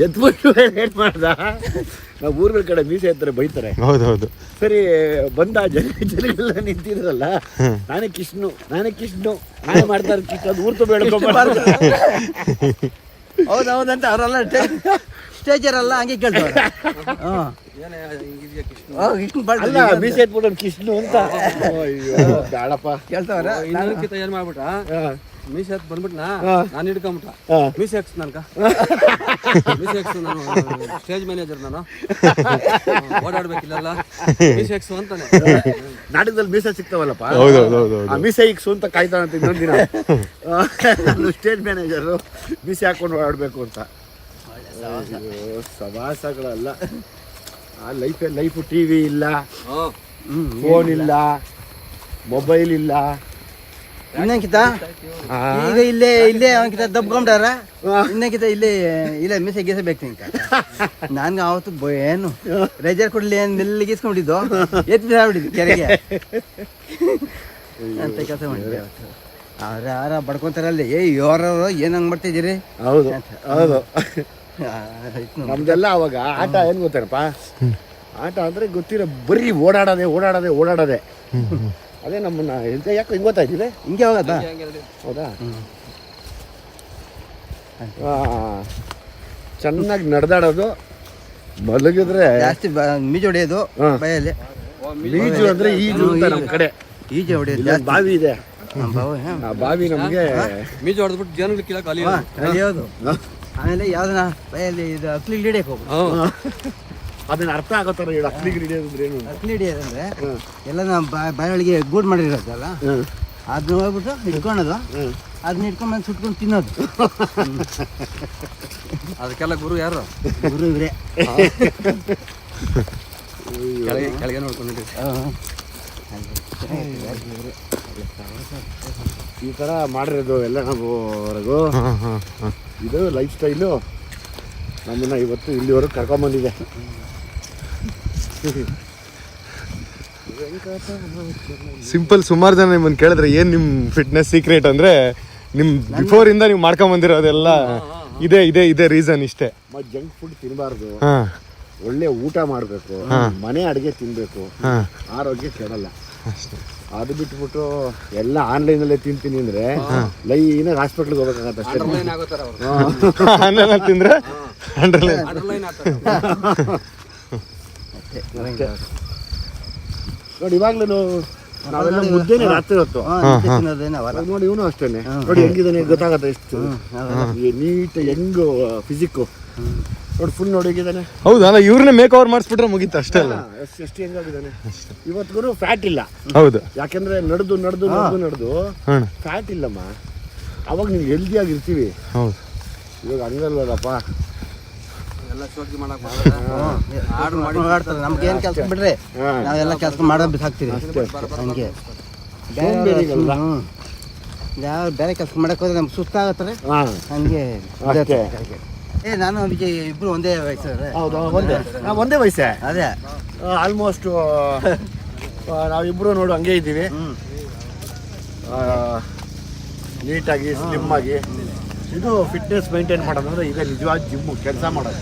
ಎತ್ಬಿಟ್ಟು ಏನ್ ಮಾಡ್ದ? ನಾವು ಊರುಗಳ ಕಡೆ ಮೀಸೆ ಎತ್ತಾರೆ ಬೈತಾರೆ. ಹೌದು ಹೌದು ಸರಿ ಬಂದ ಜನ ಜನಗಳೆಲ್ಲ ನಿಂತಿದ್ರಲ್ಲ? ನಾನೇ ಕಿಷ್ಣು ನಾನೇ ಕಿಷ್ಣು ನಾನೇ ಮಾಡ್ತಾರೆ ಕಿಷ್ಣು ಅದು ಊರ್ತು ಬೇಡ್ಕೊಂಬಾರ್ದು ಹೌದೌದಂತ ಅವರೆಲ್ಲ ಸ್ಟೇಜರೆಲ್ಲ ಹಂಗೆ ಕೇಳ್ತಾರೆ. ಹಾಂ. ಕಿಷ್ಣು ಅಂತ. ಅಯ್ಯೋ ಬೇಡಪ್ಪ ಕೇಳ್ತಾವ್ರ? ಮಾಡ್ಬಿಟ್ಟ ಹಾ, ಮೀಸೆ ಹತ್ ಬಂದ್ಬಿಟ್ನಾ? ನಾನು ಹಿಡ್ಕೊಂಬಿಟ್ಟ. ಮೀಸೆ ಹಾಕ್ಸ್ ನನ್ಕ ಮೀಸೆ ಹಾಕ್ಸು ನಾನು ಸ್ಟೇಜ್ ಮ್ಯಾನೇಜರ್ ನಾನು. ಓಡಾಡ್ಬೇಕಿಲ್ಲ ಮೀಸೆ ಹಾಕ್ಸು ಅಂತಾನೆ. ನಾಟಕದಲ್ಲಿ ಮೀಸೆ ಸಿಗ್ತಾವಲ್ಲಪ್ಪ. ಆ ಮೀಸೆ ಇಕ್ಸು ಅಂತ ಕಾಯ್ತಾನಂತ ಇನ್ನೊಂದು ದಿನ. ನಾನು ಸ್ಟೇಜ್ ಮ್ಯಾನೇಜರು ಮೀಸೆ ಹಾಕೊಂಡು ಓಡಾಡ್ಬೇಕು ಅಂತ. ಅಯ್ಯೋ, ಸವಾಸಗಳಲ್ಲ. ಆ ಲೈಫೇ ಲೈಫು ಟಿ ವಿ ಇಲ್ಲ. ಫೋನ್ ಇಲ್ಲ. ಮೊಬೈಲ್ ಇಲ್ಲ. ಇನ್ನಂಕಿತ ಈಗ ಇಲ್ಲೇ ಇಲ್ಲೇ ಅವನ್ಕಿತ ದಬ್ಕೊಂಡಾರ ಇನ್ನಂಕಿತ ಇಲ್ಲೇ ಇಲ್ಲೇ ಮಿಸೆ ಗೀಸೆ ಬೇಕು ನಿಂಕ ನನ್ಗೆ ಅವತ್ತು ಏನು? ರೆಜರ್ ಕೊಡ್ಲಿ ಏನು ಮೆಲ್ಲಿಗೆ ಇಸ್ಕೊಂಡಿದ್ದು ಎತ್ತಿ ಕೆರೆಗೆ. ಅಂತ ಕೆಲಸ ಮಾಡಿದ್ದೆ ಅವತ್ತು ಅವ್ರ ಯಾರ ಬಡ್ಕೊಂತಾರಲ್ಲ ಏ ಯಾರವ್ರು ಏನು ಹಂಗೆ ಮಾಡ್ತಿದ್ದೀರಿ? ಹೌದು ಹೌದು. ನಮ್ದೆಲ್ಲ ಅವಾಗ ಆಟ ಏನು ಗೊತ್ತೇನಪ್ಪ? ಆಟ ಅಂದ್ರೆ ಗೊತ್ತಿರೋ ಬರೀ ಓಡಾಡೋದೆ ಓಡಾಡೋದೆ ಓಡಾಡೋದೆ. ಅದೇ ನಮ್ಮನ್ನ ಹೇಳ್ತೆ ಯಾಕೋ ಹಿಂಗೆ ಗೊತ್ತಾಯ್ತಿದೆ ಹಿಂಗೆ ಹೋಗತ್ತ? ಹೌದಾ? ಆ, ಚೆನ್ನಾಗಿ ನಡೆದಾಡೋದು ಮಲಗಿದ್ರೆ ಜಾಸ್ತಿ ಮೀಜು ಹೊಡೆಯೋದು ಹಾ. ಮೀಜು ಈಜು ಅಂದ್ರೆ ಈಜು ಅಂತ ನಮ್ಮ ಕಡೆ. ಈಜು ಹೊಡೆಯೋದು ಜಾಸ್ತಿ. ಬಾವಿ ಇದೆ. ನಮ್ಮ ಬಾವು, ಆ ಬಾವಿ ನಮಗೆ ಮೀಜು ಹೊಡೆದ್ಬಿಟ್ಟು ಜನಗಳು ಅಲಿಯೋದು ಆಮೇಲೆ ಯಾವ್ದನ ಬಯಲಿ ಇದು ಅಕ್ಲಿ ಹಿಡಿಯಕ್ಕೆ ಹೋಗ್ಬೋದು ಅದನ್ನ ಅರ್ಥ ಆಗೋ ಥರ ಹೇಳು. ಅಕ್ಲಿಗೆ ಹಿಡಿಯೋದು ಅಂದ್ರೆ ಏನು? ಅಕ್ಲಿ ಹಿಡಿಯೋದಂದ್ರೆ ಎಲ್ಲ ನಾವು ಬಾಯೊಳಗೆ ಗೂಡ್ ಮಾಡಿರೋದಲ್ಲ. ಅದನ್ನ ಹೋಗ್ಬಿಟ್ಟು ಹಿಡ್ಕೊಳೋದು ಅದನ್ನ ಹಿಡ್ಕೊಂಡು ಬಂದು ಸುಟ್ಕೊಂಡು ತಿನ್ನೋದು. ಅದಕ್ಕೆಲ್ಲ ಗುರು ಯಾರು? ಗುರು ಇವರೇ. ಕೆಳಗೆ ಕೆಳಗೆ ನೋಡ್ಕೊಂಡಿದ್ದೀವಿ ಈ ಥರ ಮಾಡಿರೋದು ಎಲ್ಲ ನಾವು ಹೊರಗು ಇದು ಲೈಫ್ ಸ್ಟೈಲು ನಮ್ಮನ್ನು ಇವತ್ತು ಇಲ್ಲಿವರೆಗೂ ಕರ್ಕೊಂಬಂದಿದೆ. ಸಿಂಪಲ್ ಸುಮಾರು ಜನ ನಿಮ್ಮನ್ನು ಕೇಳಿದ್ರೆ ಏನು ನಿಮ್ಮ ಫಿಟ್ನೆಸ್ ಸೀಕ್ರೆಟ್ ಅಂದರೆ ನಿಮ್ಮ ಬಿಫೋರಿಂದ ನೀವು ಮಾಡ್ಕೊಂಬಂದಿರೋದೆಲ್ಲ ಇದೇ ಇದೇ ಇದೇ ರೀಸನ್ ಇಷ್ಟೇ. ಜಂಕ್ ಫುಡ್ ತಿನ್ನಬಾರ್ದು ಒಳ್ಳೆ ಊಟ ಮಾಡಬೇಕು. ಮನೆ ಅಡುಗೆ ತಿನ್ನಬೇಕು ಆರೋಗ್ಯ ಕೆಡಲ್ಲ. ಅದು ಬಿಟ್ಬಿಟ್ಟು ಎಲ್ಲ ಆನ್ಲೈನಲ್ಲೇ ತಿಂತೀನಿ ಅಂದರೆ ಲೈನ್ ಹಾಸ್ಪಿಟ್ಲಿಗೆ ಹೋಗ್ಬೇಕಾಗತ್ತೆ ಅಷ್ಟೇ. ಆನ್ಲೈನ್ ಆಗೋತಾರ ಅವರು. ಅನ್ನ ತಿಂದ್ರೆ ಅಂಡ್ರಲೈನ್ ನೋಡಿ ಇವಾಗ್ಲೂ ನಾವೆಲ್ಲ ಮುದ್ದೆನೆ ರಾತ್ರಿ ಹೊತ್ತು. ನೋಡಿ ಇವನು ಅಷ್ಟೇನೆ ನೋಡಿ ಹೆಂಗಿದಾನೆ ಗೊತ್ತಾಗತ್ತೆ ಎಷ್ಟು. ನೀಟ್ ಹೆಂಗ್ ಫಿಸಿಕ್ಕು ನೋಡಿ ಫುಲ್ ನೋಡಿ ಹೇಗಿದ್ದಾನೆ ಹೌದಾ ಅಲ್ಲ ಇವ್ರನ್ನೇ ಮೇಕ್ ಓವರ್ ಮಾಡಿಸ್ಬಿಟ್ರೆ ಮುಗೀತು ಅಷ್ಟೇ ಅಲ್ಲ. ಎಷ್ಟು ಎಷ್ಟು ಹೆಂಗಾಗಿದ್ದಾನೆ ಇವತ್ತಿಗೂ ಫ್ಯಾಟ್ ಇಲ್ಲ. ಹೌದು. ಯಾಕೆಂದ್ರೆ ನಡೆದು ನಡೆದು ನಡೆದು ನಡೆದು ಫ್ಯಾಟ್ ಇಲ್ಲಮ್ಮ. ಅವಾಗ ನೀವು ಹೆಲ್ದಿಯಾಗಿ ಇರ್ತೀವಿ ಹೌದು. ಇವಾಗ ಹಂಗಲ್ವಲ್ಲಪ್ಪ ಮಾಡ್ತಾರೆ ನಮ್ಗೆ ಏನು ಕೆಲಸ ಬಿಡ್ರಿ? ನಾವೆಲ್ಲ ಕೆಲಸ ಮಾಡೋ ಬಿಸಾಕ್ತೀವಿ ಹಂಗೆ. ಯಾವ ಬೇರೆ ಕೆಲಸ ಮಾಡಕ್ ಹೋದ್ರೆ ನಮ್ಗೆ ಸುಸ್ತಾಗತ್ತಾರೆ ಹಂಗೆ. ಏ ನಾನು ಅದಕ್ಕೆ ಇಬ್ರು ಒಂದೇ ವಯಸ್ಸು ಹೌದು ಒಂದೇ. ನಾವು ಒಂದೇ ವಯಸ್ಸೇ? ಅದೇ. ಆಲ್ಮೋಸ್ಟ್ ನಾವಿಬ್ಬರು ನೋಡು ಹಂಗೆ ಇದ್ದೀವಿ. ನೀಟಾಗಿ ಸ್ಲಿಮ್ ಆಗಿ ಇದು ಫಿಟ್ನೆಸ್ ಮೇಂಟೈನ್ ಮಾಡೋದಂದ್ರೆ ಈಗ ನಿಜವಾದ ಜಿಮ್ಮು ಕೆಲಸ ಮಾಡೋದು.